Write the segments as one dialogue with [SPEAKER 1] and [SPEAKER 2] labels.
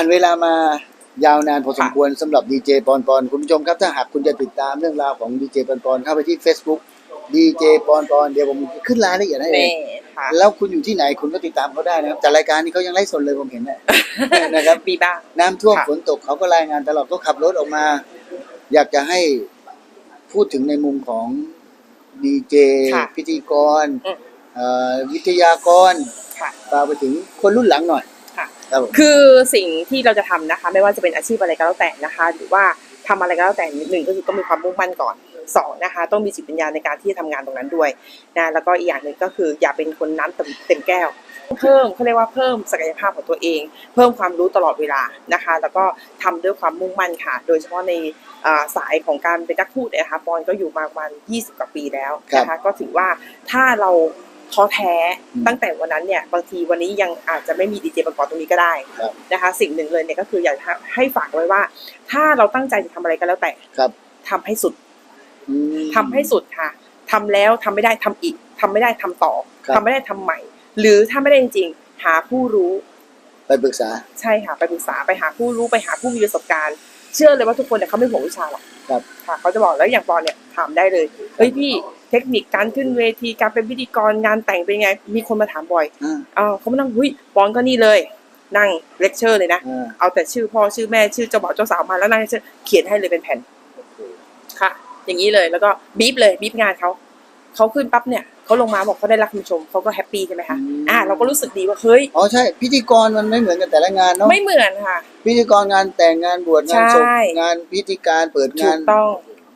[SPEAKER 1] านเวลามายาวนานพอสมควรสำหรับดีเจปอนปอนคุณผู้ชมครับถ้าหากคุณจะติดตามเรื่องราวของดีเจปอนปอนเข้าไปที่ Facebook ดีเจปอนปอนเดี๋ยวผมขึ้นรายละเอียดให้เล
[SPEAKER 2] เน่
[SPEAKER 1] ย
[SPEAKER 2] ค่ะ
[SPEAKER 1] แล้วคุณอยู่ที่ไหนคุณก็ติดตามเขาได้นะครับแต่รายการนี้เขายังไล่สดเลยผมเห็นนะ นะครับ
[SPEAKER 2] มีบ้าง
[SPEAKER 1] น้ำท่วม
[SPEAKER 2] ค่ะ
[SPEAKER 1] ฝนตกเขาก็รายงานตลอดก็ขับรถออกมา อยากจะให้พูดถึงในมุมของดีเจ
[SPEAKER 2] ค่ะ
[SPEAKER 1] พิธีกร
[SPEAKER 2] อืม
[SPEAKER 1] เอ่อวิทยากร
[SPEAKER 2] ค่ะ
[SPEAKER 1] ฝากไปถึงคนรุ่นหลังหน่อย
[SPEAKER 2] ค่ะ
[SPEAKER 1] ครับผม
[SPEAKER 2] คือสิ่งที่เราจะทำนะคะ ไม่ว่าจะเป็นอาชีพอะไรก็แล้วแต่นะคะ หรือว่าทำอะไรก็แล้วแต่หนึ่งก็คือต้องมีความมุ่งมั่นก่อนสองนะคะ ต้องมีจิตวิญญาณในการที่จะทำงานตรงนั้นด้วยนะแล้วก็อีกอย่างหนึ่งก็คืออย่าเป็นคนน้ำเต็มเต็มแก้ว เพิ่มเขาเรียกว่าเพิ่มศักยภาพของตัวเอง เพิ่มความรู้ตลอดเวลานะคะ แล้วก็ทำด้วยความมุ่งมั่นค่ะ โดยเฉพาะในอ่าสายของการเป็นนักพูดเนี่ยนะคะปอนก็อยู่มาประมาณ20 กว่าปีแล้วนะคะก็ถือว่าถ้าเรา ท้อแท้ตั้งแต่วันนั้นเนี่ยบางทีวันนี้ยังอาจจะไม่มีดีเจประกอบตรงนี้ก็ได้
[SPEAKER 1] ครับ
[SPEAKER 2] นะคะ สิ่งหนึ่งเลยเนี่ยก็คืออยากให้ฝากไว้ว่า ถ้าเราตั้งใจจะทำอะไรก็แล้วแต่
[SPEAKER 1] ครับ
[SPEAKER 2] ทำให้สุด
[SPEAKER 1] อืม
[SPEAKER 2] ทำให้สุดค่ะทำแล้วทำไม่ได้ทำอีกทำไม่ได้ทำต่อ
[SPEAKER 1] ครับ
[SPEAKER 2] ทำไม่ได้ทำใหม่ หรือถ้าไม่ได้จริงๆหาผู้รู้
[SPEAKER 1] ไปปรึกษา
[SPEAKER 2] ใช่ค่ะไปปรึกษาไปหาผู้รู้ไปหาผู้มีประสบการณ์ เชื่อเลยว่าทุกคนเนี่ยเขาไม่ห่วงวิชาหรอก
[SPEAKER 1] ครับ
[SPEAKER 2] ค่ะเขาจะบอกแล้วอย่างปอนเนี่ยถามได้เลยเฮ้ยพี่ เทคนิคการขึ้นเวทีการเป็นพิธีกรงานแต่งเป็นไง มีคนมาถามบ่อย
[SPEAKER 1] อ่า
[SPEAKER 2] อ้าวเขามานั่งหุ้ยปอนก็นี่เลย นั่งเลคเชอร์เลยนะ
[SPEAKER 1] อ่า
[SPEAKER 2] เอาแต่ชื่อพ่อชื่อแม่ชื่อเจ้าบ่าวเจ้าสาวมาแล้วนั่งเชื่อเขียนให้เลยเป็นแผ่นค่ะ อย่างนี้เลยแล้วก็บีบเลยบีบงานเขาเขาขึ้นปั๊บเนี่ยเขาลงมาบอกเขาได้รับคำชมเขาก็แฮปปี้ใช่ไหมคะอ่าเราก็รู้สึกดีว่าเฮ้ย
[SPEAKER 1] อ๋อใช่พิธีกรมันไม่เหมือนกันแต่ละงานเนาะ
[SPEAKER 2] ไม่เหมือนค่ะ
[SPEAKER 1] พิธีกรงานแต่งงานบวชงานศพ
[SPEAKER 2] ใช่
[SPEAKER 1] งานพิธีการเปิด
[SPEAKER 2] ถู
[SPEAKER 1] งาน
[SPEAKER 2] กต้อง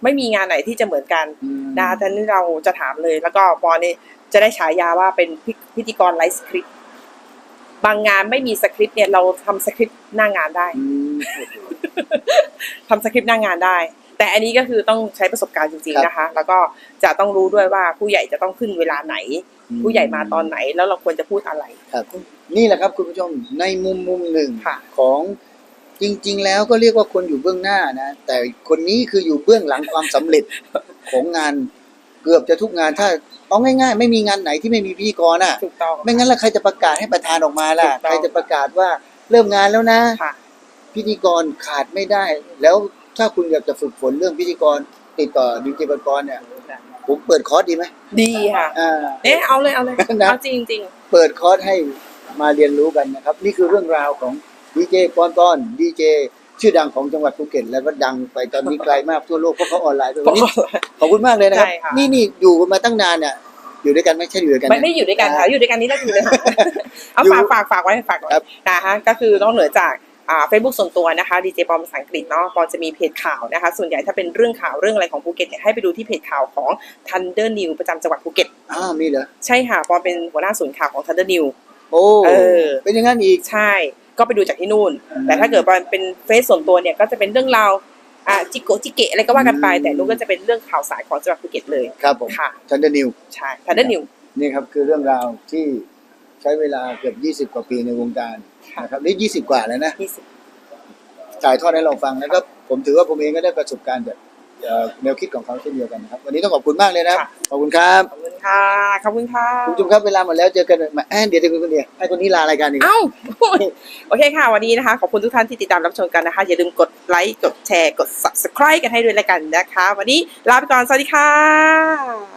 [SPEAKER 2] ไม่มีงานไหนที่จะเหมือนกัน
[SPEAKER 1] อืม
[SPEAKER 2] นะท่านี้เราจะถามเลย แล้วก็ปอนี่จะได้ฉายาว่าเป็นพิพิธีกรไลฟ์สคริปต์บางงานไม่มีสคริปต์เนี่ยเราทำสคริปต์หน้างานได้
[SPEAKER 1] อืม
[SPEAKER 2] ทำสคริปต์หน้างานได้ แต่อันนี้ก็คือต้องใช้ประสบการณ์จริงๆนะคะ แล้วก็จะต้องรู้ด้วยว่าผู้ใหญ่จะต้องขึ้นเวลาไหน ผู้ใหญ่มาตอนไหนแล้วเราควรจะพูดอะไร
[SPEAKER 1] ครับ นี่แหละครับคุณผู้ชมในมุมมุมหนึ่ง
[SPEAKER 2] ค่ะ
[SPEAKER 1] ของ จริง ๆ แล้วก็เรียกว่าคนอยู่เบื้องหน้านะ แต่คนนี้คืออยู่เบื้องหลังความสำเร็จของงานเกือบจะทุกงานถ้าเอาง่าย ๆ ไม่มีงานไหนที่ไม่มีพิธีกรอะ
[SPEAKER 2] ถูกต้อง
[SPEAKER 1] ไม่งั้นแล้วใครจะประกาศให้ประธานออกมาล่ะ
[SPEAKER 2] ถูกต้อง
[SPEAKER 1] ใครจะประกาศว่าเริ่มงานแล้วนะ
[SPEAKER 2] ค่ะ
[SPEAKER 1] พิธีกรขาดไม่ได้ แล้วถ้าคุณอยากจะฝึกฝนเรื่องพิธีกรติดต่อดีเจบันกรเนี่ยผมเปิดคอร์สดีไหม
[SPEAKER 2] ดีค่ะ
[SPEAKER 1] อ่า
[SPEAKER 2] เอ๊ะเอาเลยเอาเลย
[SPEAKER 1] นะ
[SPEAKER 2] เอาจริงจริง
[SPEAKER 1] เปิดคอร์สให้มาเรียนรู้กันนะครับ นี่คือเรื่องราวของ ดีเจปอนปอนดีเจชื่อดังของจังหวัดภูเก็ตแล้วก็ดังไปตอนนี้ไกลมากทั่วโลกเพราะเขาออนไลน์ด้วย
[SPEAKER 2] ๆ
[SPEAKER 1] วันนี้ขอบคุณมากเลยนะครับ
[SPEAKER 2] ใช่ค่ะ
[SPEAKER 1] นี่นี่อยู่กันมาตั้งนานเนี่ยอยู่ด้วยกันไม่ใช่อยู่ด้วยกัน
[SPEAKER 2] ไม่
[SPEAKER 1] นะ
[SPEAKER 2] ไม่อยู่ด้วยกันค่ะอยู่ด้วยกันนี่แล้วอยู่เลยค่ะเอา
[SPEAKER 1] อยู่
[SPEAKER 2] ฝากฝากฝากไว้ฝากไว้
[SPEAKER 1] ครับ
[SPEAKER 2] นะคะก็คือนอกเหนือจากอ่าเฟซบุ๊กส่วนตัวนะคะดีเจปอมภาษาอังกฤษเนาะปอจะมีเพจข่าวนะคะ ส่วนใหญ่ถ้าเป็นเรื่องข่าวเรื่องอะไรของภูเก็ตเนี่ยให้ไปดูที่เพจข่าวของ Thunder New ประจำจังหวัดภูเก็ต
[SPEAKER 1] อ้าวมีเหรอ
[SPEAKER 2] ใช่ค่ะปอเป็นหัวหน้าศูนย์ข่าวของ Thunder New
[SPEAKER 1] โอ้
[SPEAKER 2] เออ
[SPEAKER 1] เป็นอย่างนั้นอีก
[SPEAKER 2] ใช่ ก็ไปดูจากที่นู่น
[SPEAKER 1] อืม
[SPEAKER 2] แต่ถ้าเกิดว่าเป็นเฟซส่วนตัวเนี่ยก็จะเป็นเรื่องราวอ่าจิโกะจิเกะอะไรก็ว่ากันไป
[SPEAKER 1] อืม
[SPEAKER 2] แต่นู้นก็จะเป็นเรื่องข่าวสารของจังหวัดภูเก็ตเลย
[SPEAKER 1] ครับผม
[SPEAKER 2] ค่ะ
[SPEAKER 1] ทันเดอร์นิว
[SPEAKER 2] ใช่ Thunder New
[SPEAKER 1] นี่ครับคือเรื่องราวที่ใช้เวลาเกือบ20 กว่าปีในวงการ
[SPEAKER 2] ค่ะ
[SPEAKER 1] นะครับนี่20กว่าแล้วนะ
[SPEAKER 2] ยี่สิบ
[SPEAKER 1] ถ่ายทอดให้เราฟังแล้วก็ผมถือว่าผมเองก็ได้ประสบการณ์จากเอ่อแนวคิดของเขาเช่นเดียวกันนะครับ วันนี้ต้องขอบคุณมากเลยนะครับขอบคุณครับ
[SPEAKER 2] ขอบ คุณค่ะ ขอบคุณค่ะ
[SPEAKER 1] คุณผู้ชมครับเวลาหมดแล้วเจอกันใหม่แอนเดี๋ยวเดี๋ยวคนเดียวให้คนนี้ลารายการอีก
[SPEAKER 2] เอ้า โอเคค่ะ วันนี้นะคะ ขอบคุณทุกท่านที่ติดตามรับชมกันนะคะ อย่าลืมกดไลค์ กดแชร์ กด subscribe กันให้ด้วยแล้วกันนะคะ วันนี้ลาไปก่อน สวัสดีค่ะ
[SPEAKER 1] Yeah